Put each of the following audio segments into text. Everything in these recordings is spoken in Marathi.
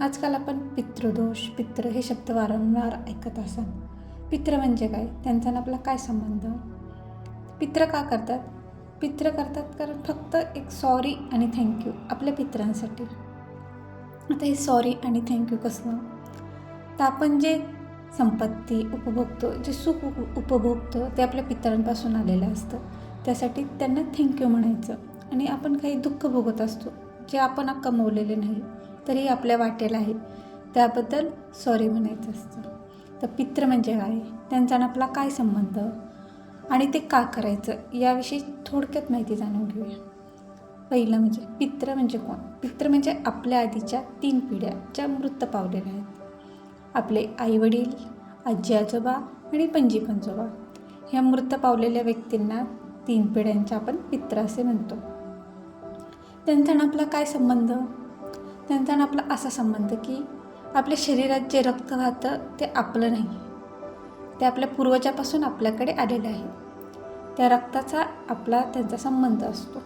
आजकाल आपण पितृदोष पित्र हे शब्द वारंवार ऐकत असाल पित्र म्हणजे काय? त्यांचा आपला काय संबंध? पित्र का करतात? पित्र करतात कारण फक्त एक सॉरी आणि थँक्यू आपल्या पित्रांसाठी. आता हे सॉरी आणि थँक्यू कसलं? तर आपण जे संपत्ती उपभोगतो जे सुख उपभोगतो ते आपल्या पितरांपासून आलेलं असतं. त्यासाठी त्यांना थँक्यू म्हणायचं. आणि आपण काही दुःख भोगत असतो जे आपण कमवलेले नाही. तरी आपल्या वाटेला आहे. त्याबद्दल सॉरी म्हणायचं असतं. तर पित्र म्हणजे काय? त्यांचा आणि आपला काय संबंध? आणि ते का करायचं? याविषयी थोडक्यात माहिती जाणून घेऊया. पहिलं म्हणजे पित्र म्हणजे कोण? पित्र म्हणजे आपल्या आधीच्या तीन पिढ्या ज्या मृत पावलेल्या आहेत. आपले आईवडील आजी आजोबा आणि पणजी पंजोबा ह्या मृत पावलेल्या व्यक्तींना तीन पिढ्यांच्या आपण पित्र असे म्हणतो. त्यांचा आणि आपला काय संबंध? त्यांचा आणि आपला असा संबंध की आपल्या शरीरात जे रक्त वाहतं ते आपलं नाही. ते आपल्या पूर्वजापासून आपल्याकडे आलेलं आहे. त्या रक्ताचा आपला त्यांचा संबंध असतो.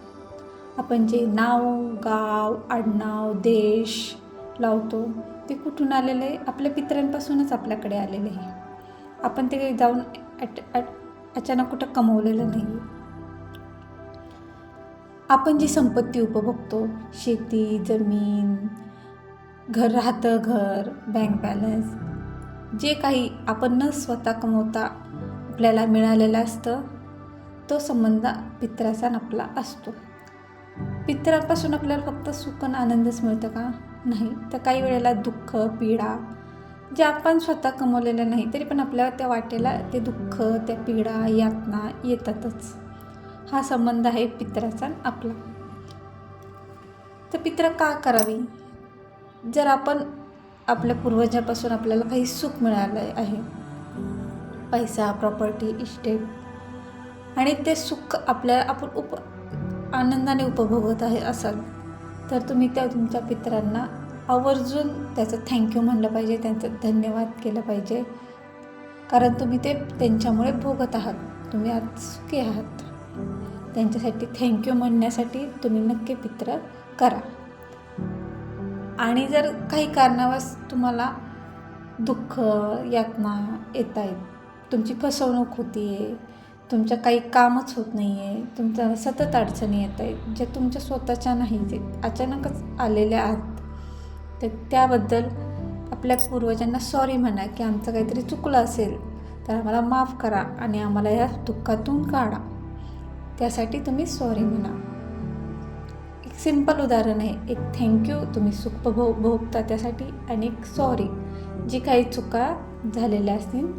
आपण जे नाव गाव आडनाव देश लावतो ते कुठून आलेलं आहे आपल्या पितरांपासूनच आपल्याकडे आलेलं आहे. आपण ते जाऊन अट अट अचानक कुठं कमवलेलं नाही आहे आपण जी संपत्ती उपभोगतो शेती जमीन घर राहतं घर बँक बॅलन्स जे काही आपण न स्वतः कमवता आपल्याला मिळालेलं असतं तो संबंध पित्राचा आणि आपला असतो. पित्रापासून आपल्याला फक्त सुख आणि आनंदच मिळतं का? नाही. तर काही वेळेला दुःख पीडा जे आपण स्वतः कमवलेलं नाही तरी पण आपल्या त्या वाटेला ते दुःख त्या पीडा यातना येतातच. हा संबंध आहे पित्राचा आपला. तर पित्र का करावी? जर आपण आपल्या पूर्वजापासून आपल्याला काही सुख मिळालं आहे पैसा प्रॉपर्टी इस्टेट आणि ते सुख आपल्याला आपण उप आनंदाने उपभोगत आहे असाल तर तुम्ही त्या तुमच्या पितरांना आवर्जून त्याचं थँक्यू म्हणलं पाहिजे त्यांचं धन्यवाद केलं पाहिजे. कारण तुम्ही ते त्यांच्यामुळे भोगत आहात. तुम्ही आज सुखी आहात. त्यांच्यासाठी थँक्यू म्हणण्यासाठी तुम्ही नक्की पित्र करा. आणि जर काही कारणावश तुम्हाला दुःख यातना येत आहेत तुमची फसवणूक होती आहे तुमचं काही कामच होत नाही आहे तुमच्या सतत अडचणी येत आहेत ज्या तुमच्या स्वतःच्या नाही जे अचानकच आलेल्या आहात तर त्याबद्दल आपल्या पूर्वजांना सॉरी म्हणा की आमचं काहीतरी चुकलं असेल तर आम्हाला माफ करा आणि आम्हाला या दुःखातून काढा. त्यासाठी तुम्ही सॉरी म्हणा. एक सिंपल उदाहरण आहे. एक थँक्यू तुम्ही सुख भो भोगता त्यासाठी आणि एक सॉरी जी काही चुका झालेल्या असतील.